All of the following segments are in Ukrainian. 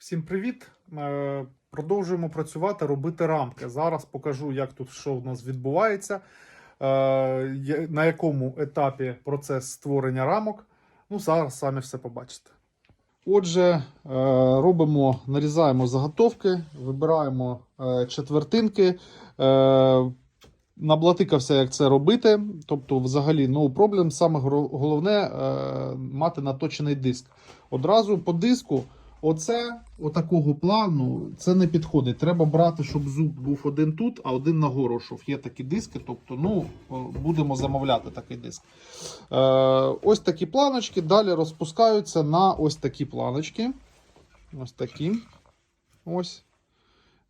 Всім привіт! Е, Продовжуємо працювати, робити рамки. Зараз покажу, як тут що в нас відбувається, е, на якому етапі процес створення рамок. Ну, зараз самі все побачите. Отже, е, робимо, нарізаємо заготовки, вибираємо четвертинки. Наблатикався, як це робити. Тобто, взагалі, no problem. Саме головне мати наточений диск. Одразу по диску, оце отакого плану, це не підходить. Треба брати, щоб зуб був один тут, а один нагору йшов. Є такі диски, тобто, ну, е, будемо замовляти такий диск. Е, ось такі планочки. Далі розпускаються на ось такі планочки. Ось такі. Ось.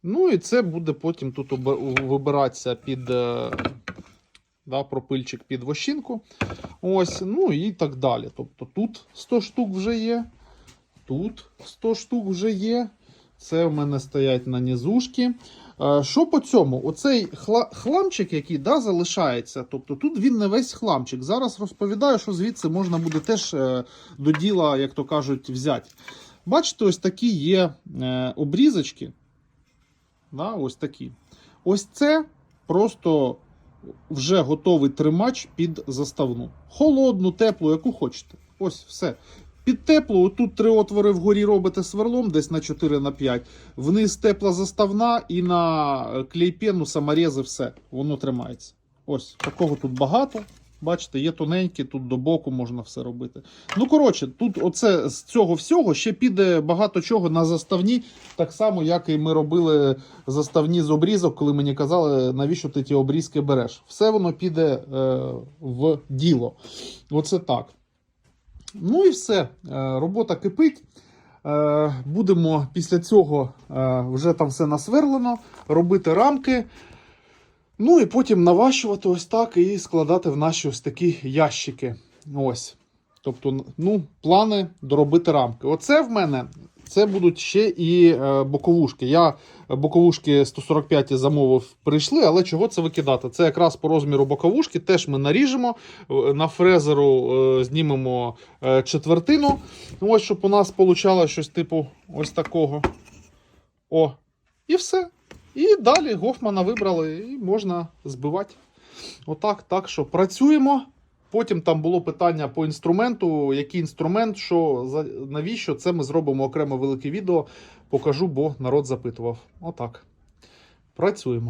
Ну і це буде потім тут вибиратися під е, да, пропильчик під вощинку. Ось, ну і так далі. Тобто тут 100 штук вже є, тут 100 штук вже є. Це в мене стоять на низушки. Що по цьому? Оцей хламчик, який да, залишається, тобто тут він не весь хламчик. Зараз розповідаю, що звідси можна буде теж е, до діла, як то кажуть, взяти. Бачите, ось такі є е, обрізочки. Да, ось такі. Ось це просто вже готовий тримач під заставну. Холодну, теплу, яку хочете. Ось все. Під теплу, отут три отвори вгорі робите сверлом, десь на 4 на 5. Вниз тепла заставна і на клейпену саморези все. Воно тримається. Ось, такого тут багато. Бачите, є тоненькі, тут до боку можна все робити. Ну, коротше, тут оце з цього всього ще піде багато чого на заставні, так само, як і ми робили заставні з обрізок, коли мені казали, навіщо ти ті обрізки береш. Все воно піде е, в діло. Оце так. Ну і все. Е, робота кипить. Е, будемо після цього е, вже там все насверлено, робити рамки. Ну і потім наващувати ось так і складати в наші ось такі ящики. Ось. Тобто, ну, плани доробити рамки. Оце в мене це будуть ще і е, боковушки. Я боковушки 145 замовив, прийшли, але чого це викидати? Це якраз по розміру боковушки. Теж ми наріжемо. е, На фрезеру е, знімемо е, четвертину. Ось, щоб у нас вийшло щось типу ось такого. О, і все. І далі Гофмана вибрали, і можна збивати. Отак, так що працюємо. Потім там було питання по інструменту, який інструмент, що за навіщо це ми зробимо окремо велике відео. Покажу, бо народ запитував. Отак. Працюємо.